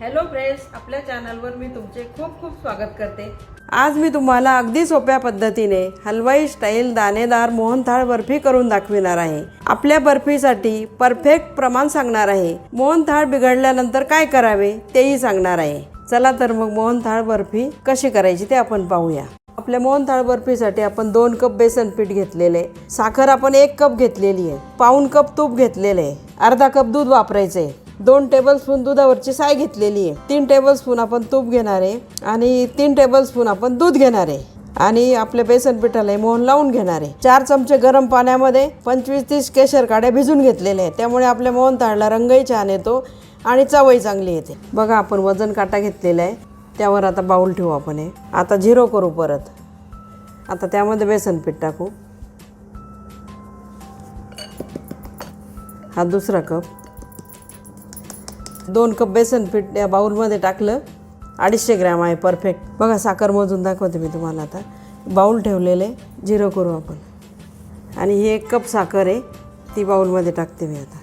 Hello friends आपल्या चॅनलवर मी तुमचे खूप खूप स्वागत करते. आज मी तुम्हाला अगदी सोप्या पद्धतीने हलवाई स्टाईल दाणेदार मोहनथाळ बर्फी करून दाखविणार आहे. आपल्या बर्फीसाठी परफेक्ट प्रमाण सांगणार आहे. मोहनथाळ बिघडल्यानंतर काय करावे तेही सांगणार आहे. चला तर मग मोहनथाळ बर्फी कशी करायची ते आपण पाहूया. आपल्या मोहनथाळ बर्फीसाठी आपण दोन कप बेसन पीठ घेतलेले साखर आपण एक कप घेतलेली आहे पाऊन कप तूप घेतलेले आहे अर्धा कप दूध वापरायचे दोन टेबलस्पून दुधावरची साय घेतलेली आहे. तीन टेबलस्पून आपण तूप घेणार आहे आणि तीन टेबलस्पून आपण दूध घेणार आहे. आणि आपल्या बेसन पिठाला मोहन लावून घेणार आहे. चार चमचे गरम पाण्यामध्ये पंचवीस तीस केशर काड्या भिजून घेतलेल्या आहे त्यामुळे आपल्या मोहन ताळला रंगही छान येतो आणि चवही चांगली येते. बघा आपण वजन काटा घेतलेला आहे. त्यावर आता बाऊल ठेवू आपण हे. आता झिरो करू परत. आता त्यामध्ये बेसन पीठ टाकू. हा दुसरा कप. दोन कप बेसन पीठ या बाऊलमध्ये टाकलं. अडीचशे ग्रॅम आहे परफेक्ट बघा साखर मोजून दाखवते मी तुम्हाला आता. बाऊल ठेवलेले झिरो करू आपण. आणि ही एक कप साखर आहे ती बाऊलमध्ये टाकते मी आता.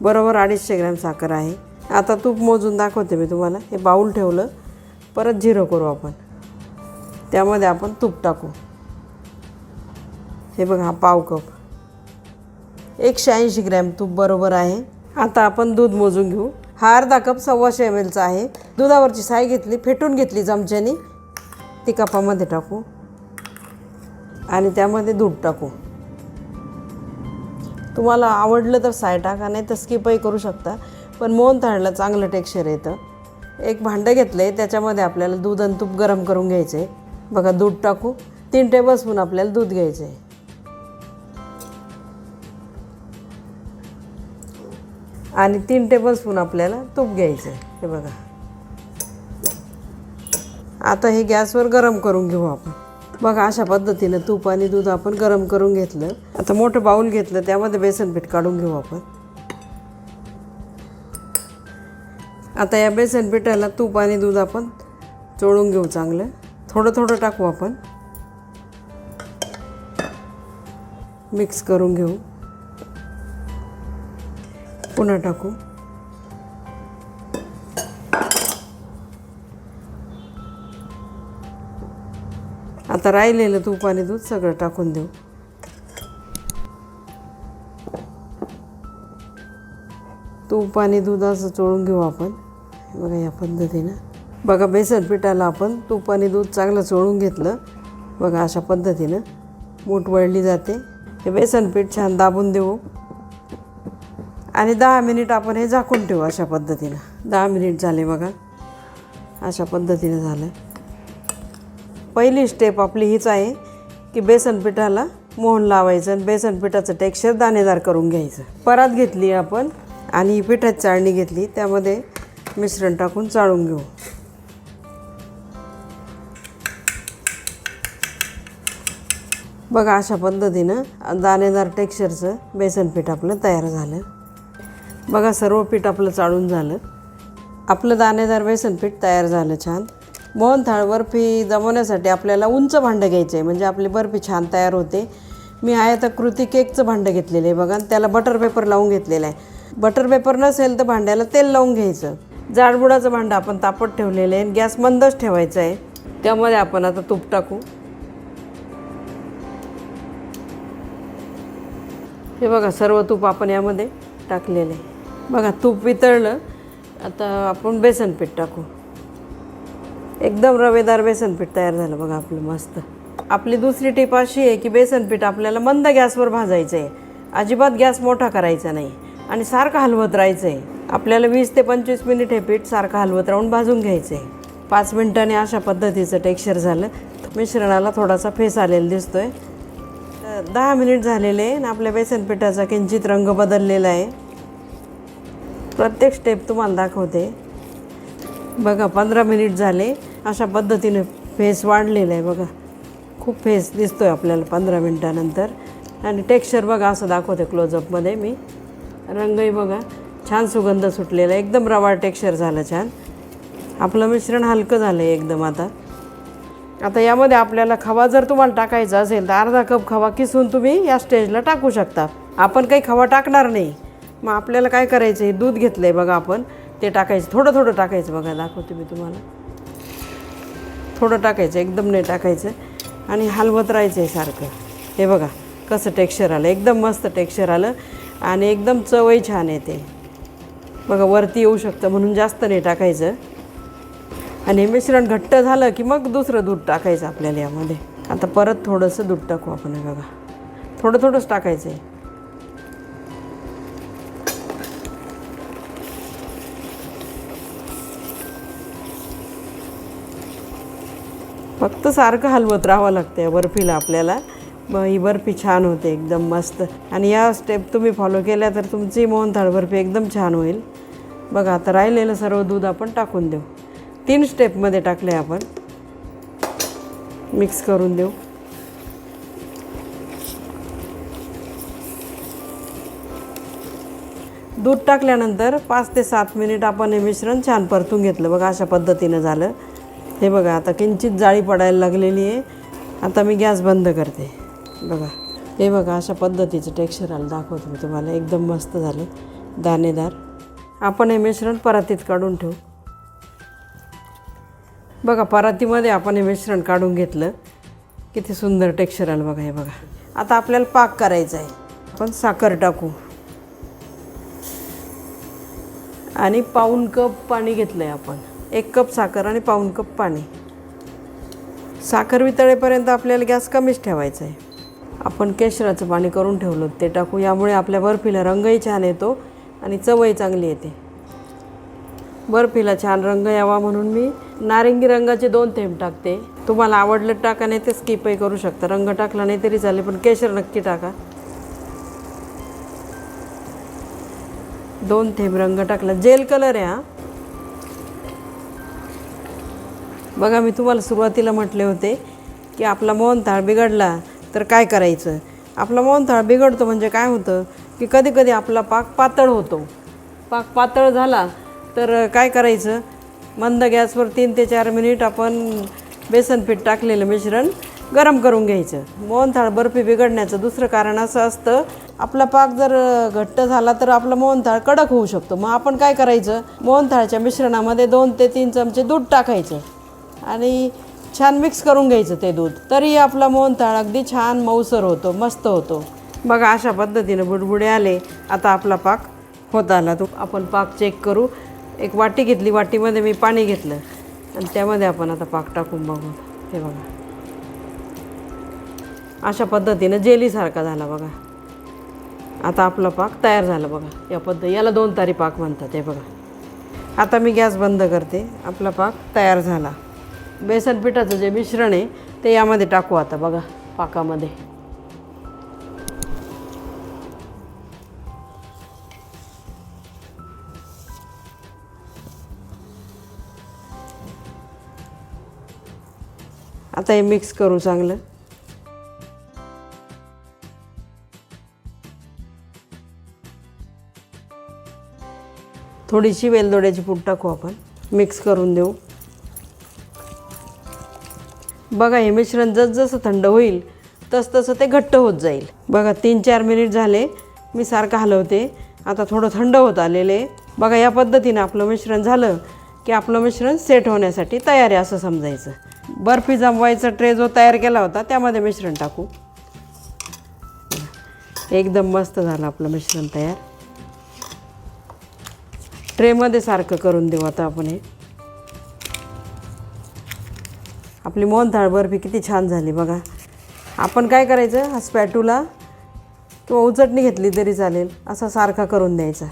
बरोबर अडीचशे ग्रॅम साखर आहे. आता तूप मोजून दाखवते मी तुम्हाला. हे बाऊल ठेवलं परत झिरो करू आपण. त्यामध्ये आपण तूप टाकू. हे बघा हा पाव कप. एकशे ऐंशी ग्रॅम तूप बरोबर आहे. आता आपण दूध मोजून घेऊ. हा अर्धा कप सव्वाशे एम एलचा आहे. दुधावरची साय घेतली फेटून घेतली चमच्यानी. ती कपामध्ये टाकू. आणि त्यामध्ये दूध टाकू. तुम्हाला आवडलं तर साय टाका नाही तर स्किपही करू शकता. पण मोहन थाळला चांगलं टेक्स्चर येतं. एक भांडं घेतलं आहे त्याच्यामध्ये आपल्याला दूध आणि तूप गरम करून घ्यायचं आहे बघा दूध टाकू. तीन टेबलस्पून आपल्याला दूध घ्यायचं आहे आणि तीन टेबलस्पून आपल्याला तूप घ्यायचं आहे हे बघा. आता हे गॅसवर गरम करून घेऊ आपण. बघा अशा पद्धतीनं तूप आणि दूध आपण गरम करून घेतलं. आता मोठं बाऊल घेतलं त्यामध्ये बेसन पीठ काढून घेऊ आपण. आता या बेसन पिठाला तूप आणि दूध आपण चोळून घेऊ चांगलं. थोडं थोडं टाकू आपण. मिक्स करून घेऊ. पुन्हा टाकू. आता राहिलेलं तूप आणि दूध सगळं टाकून देऊ. तूप आणि दूध असं चोळून घेऊ आपण. बघा या पद्धतीनं. बघा बेसन पिठाला आपण तूप आणि दूध चांगलं चोळून घेतलं. बघा अशा पद्धतीनं. मूठ वळली जाते. हे बेसन पीठ छान दाबून देऊ. आणि दहा मिनिट आपण हे झाकून ठेवू अशा पद्धतीनं. दहा मिनिट झाले बघा. अशा पद्धतीनं झालं. पहिली स्टेप आपली हीच आहे की बेसन पिठाला मोहन लावायचं आणि बेसन पिठाचं टेक्स्चर दाणेदार करून घ्यायचं. परात घेतली आपण आणि ही पिठाची चाळणी घेतली. त्यामध्ये मिश्रण टाकून चाळून घेऊ. बघा अशा पद्धतीनं दाणेदार टेक्स्चरचं बेसन पीठ आपलं तयार झालं. बघा सर्व पीठ आपलं चाळून झालं. आपलं दाणेदार बेसन पीठ तयार झालं छान. मोहनथाळ बर्फी जमवण्यासाठी आपल्याला उंच भांडं घ्यायचं आहे म्हणजे आपली बर्फी छान तयार होते. मी आहे आता कृती केकचं भांडं घेतलेलं आहे बघा आणि त्याला बटर पेपर लावून घेतलेलं आहे. बटर पेपर नसेल तर भांड्याला तेल लावून घ्यायचं. जाडबुडाचं भांडं आपण तापत ठेवलेलं आहे आणि गॅस मंदच ठेवायचं आहे. त्यामध्ये आपण आता तूप टाकू. हे बघा सर्व तूप आपण यामध्ये टाकलेलं आहे. बघा तूप वितळलं. आता आपण बेसन पीठ टाकू. एकदम रवेदार बेसन पीठ तयार झालं बघा आपलं मस्त. आपली दुसरी टीप अशी आहे की बेसन पीठ आपल्याला मंद गॅसवर भाजायचं आहे अजिबात गॅस मोठा करायचा नाही. आणि सारखं हलवत राहायचं आहे आपल्याला वीस ते पंचवीस मिनिट हे पीठ सारखं हलवत राहून भाजून घ्यायचं आहे पाच मिनिटांनी अशा पद्धतीचं टेक्स्चर झालं. मिश्रणाला थोडासा फेस आलेला दिसतो तर दहा मिनिट झालेले आहे आणि आपल्या बेसन पिठाचा किंचित रंग बदललेला आहे. प्रत्येक स्टेप तुम्हाला दाखवते. बघा पंधरा मिनिट झाले. अशा पद्धतीने फेस वाढलेलं आहे बघा. खूप फेस दिसतो आहे आपल्याला पंधरा मिनटानंतर. आणि टेक्स्चर बघा असं दाखवते क्लोजअपमध्ये मी. रंगही बघा छान सुगंध सुटलेला आहे. एकदम रवाळ टेक्स्चर झालं छान. आपलं मिश्रण हलकं झालं आहे एकदम आता. आता यामध्ये आपल्याला खवा जर तुम्हाला टाकायचा असेल तर अर्धा कप खवा किसून तुम्ही या स्टेजला टाकू शकता. आपण काही खवा टाकणार नाही. मग आपल्याला काय करायचं आहे दूध घेतलं आहे बघा आपण. ते टाकायचं. थोडं थोडं टाकायचं बघा. दाखवते मी तुम्हाला. थोडं टाकायचं. एकदम नाही टाकायचं. आणि हलवत राहायचं आहे सारखं. हे बघा. कसं टेक्स्चर आलं. एकदम मस्त टेक्स्चर आलं. आणि एकदम चवही छान येते. बघा वरती येऊ शकतं म्हणून जास्त नाही टाकायचं. आणि हे मिश्रण घट्ट झालं की मग दुसरं दूध टाकायचं आपल्याला यामध्ये. आता परत थोडंसं दूध टाकू आपण बघा. थोडं थोडंच टाकायचं आहे फक्त सारखं हलवत राहावं लागते या बर्फीला आपल्याला. ही बर्फी छान होते एकदम मस्त. आणि या स्टेप तुम्ही फॉलो केल्या तर तुमची मोहनथाळ बर्फी एकदम छान होईल. बघा आता राहिलेलं सर्व दूध आपण टाकून देऊ. तीन स्टेपमध्ये टाकले आपण. मिक्स करून देऊ. दूध टाकल्यानंतर पाच ते सात मिनिट आपण हे मिश्रण छान परतून घेतलं. बघा अशा पद्धतीनं झालं. हे बघा आता किंचित जाळी पडायला लागलेली आहे. आता मी गॅस बंद करते. बघा हे बघा अशा पद्धतीचं टेक्स्चर आलं दाखवतो मी तुम्हाला. एकदम मस्त झाले दाणेदार. आपण हे मिश्रण परातीत काढून ठेवू. बघा परातीमध्ये आपण हे मिश्रण काढून घेतलं. किती सुंदर टेक्स्चर आलं बघा हे बघा. आता आपल्याला पाक करायचा आहे. आपण साखर टाकू. आणि पाऊन कप पाणी घेतलं आहे आपण. एक कप साखर आणि पाऊण कप पाणी. साखर वितळेपर्यंत आपल्याला गॅस कमीच ठेवायचा आहे. आपण केशराचं पाणी करून ठेवलं ते टाकू. यामुळे आपल्या बर्फीला रंगही छान येतो आणि चवही चांगली येते. बर्फीला छान रंग यावा म्हणून मी नारिंगी रंगाचे दोन थेंब टाकते. तुम्हाला आवडलं टाका नाही ते स्किपही करू शकता. रंग टाकला नाही तरी चालेल पण केशर नक्की टाका. दोन थेंब रंग टाकला. जेल कलर आहे हा. बघा मी तुम्हाला सुरुवातीला म्हटले होते की आपला मोहनथाळ बिघडला तर काय करायचं? आपला मोहनथाळ बिघडतो म्हणजे काय होतं की कधी कधी आपला पाक पातळ होतो. पाक पातळ झाला तर काय करायचं? मंद गॅसवर तीन ते चार मिनिट आपण बेसन पीठ टाकलेलं मिश्रण गरम करून घ्यायचं. मोहनथाळ बर्फी बिघडण्याचं दुसरं कारण असं असतं आपला पाक जर घट्ट झाला तर आपला मोहनथाळ कडक होऊ शकतो. मग आपण काय करायचं? मोहनथाळच्या मिश्रणामध्ये दोन ते तीन चमचे दूध टाकायचं. आणि छान मिक्स करून घ्यायचं ते दूध. तरी आपला मोहनथाळ अगदी छान मऊसर होतो मस्त होतो. बघा अशा पद्धतीनं बुडबुडे आले. आता आपला पाक होत आला. तो आपण पाक चेक करू. एक वाटी घेतली. वाटीमध्ये मी पाणी घेतलं. आणि त्यामध्ये आपण आता पाक टाकून बघू. हे बघा. अशा पद्धतीनं जेलीसारखा झाला बघा. आता आपला पाक तयार झाला बघा. या पद्धत याला दोन तारी पाक म्हणतात. हे बघा. आता मी गॅस बंद करते. आपला पाक तयार झाला. बेसन पिठाचं जे मिश्रण आहे ते यामध्ये टाकू आता बघा पाकामध्ये. आता हे मिक्स करू चांगलं. थोडीशी वेलदोड्याची पूड टाकू आपण. मिक्स करून देऊ. बघा हे मिश्रण जसजसं थंड होईल तसतसं ते घट्ट होत जाईल. बघा तीन चार मिनिट झाले मी सारखं हलवते. आता थोडं थंड होत आलेले. बघा या पद्धतीनं आपलं मिश्रण झालं की आपलं मिश्रण सेट होण्यासाठी तयार आहे असं समजायचं. बर्फी जमवायचा ट्रे जो तयार केला होता त्यामध्ये मिश्रण टाकू. एकदम मस्त झालं आपलं मिश्रण तयार. ट्रेमध्ये सारखं करून देऊ आता आपण हे. आपली मोहनथाळ बर्फी किती छान झाली बघा. आपण काय करायचं हा स्पॅटूला किंवा उचटणी घेतली तरी चालेल असा सारखा करून द्यायचा.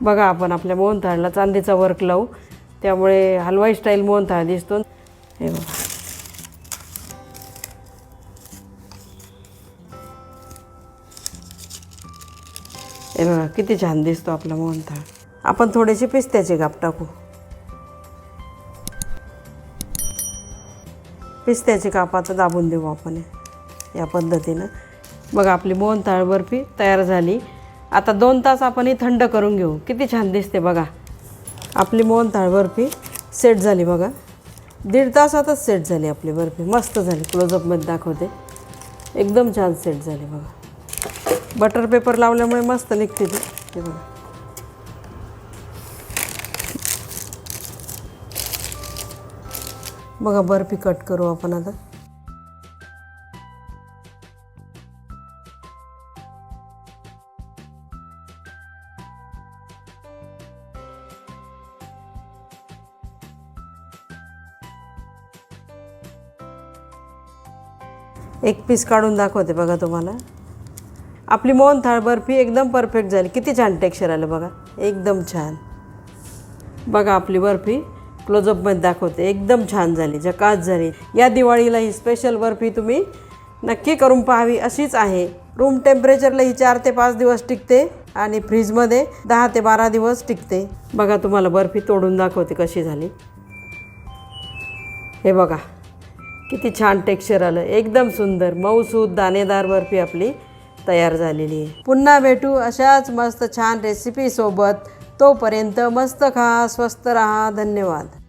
बघा आपण आपल्या मोहनथाळला चांदीचा वर्क लावू. त्यामुळे हलवाई स्टाईल मोहनथाळ दिसतो. हे बघा. हे बघा किती छान दिसतो आपला मोहनथाळ आपण थोडेसे पिस्त्याचे काप टाकू. पिस्त्याची काप आता दाबून देऊ आपण हे. या पद्धतीनं. बघा आपली मोहनताळ बर्फी तयार झाली. आता दोन तास आपण ही थंड करून घेऊ. किती छान दिसते बघा. आपली मोहनताळ बर्फी सेट झाली बघा. दीड तासातच सेट झाली आपली बर्फी. मस्त झाली. क्लोजअपमध्ये दाखवते. एकदम छान सेट झाली बघा. बटर पेपर लावल्यामुळे मस्त निघते ती. बघा. बघा बर्फी कट करू आपण आता. एक पीस काढून दाखवते बघा तुम्हाला. आपली मोहनथाळ बर्फी एकदम परफेक्ट झाली. किती छान टेक्स्चर आलं बघा. एकदम छान. बघा आपली बर्फी. क्लोजअपमध्ये दाखवते. एकदम छान झाली झकास झाली. या दिवाळीला ही स्पेशल बर्फी तुम्ही नक्की करून पाहावी अशीच आहे. रूम टेम्परेचरला ही चार ते पाच दिवस टिकते आणि फ्रीजमध्ये दहा ते बारा दिवस टिकते. बघा तुम्हाला बर्फी तोडून दाखवते कशी झाली. हे बघा किती छान टेक्स्चर आलं. एकदम सुंदर मऊसूद दाणेदार बर्फी आपली तयार झालेली आहे. पुन्हा भेटू अशाच मस्त छान रेसिपीसोबत तोपर्यंत मस्त खा स्वस्त रहा. धन्यवाद.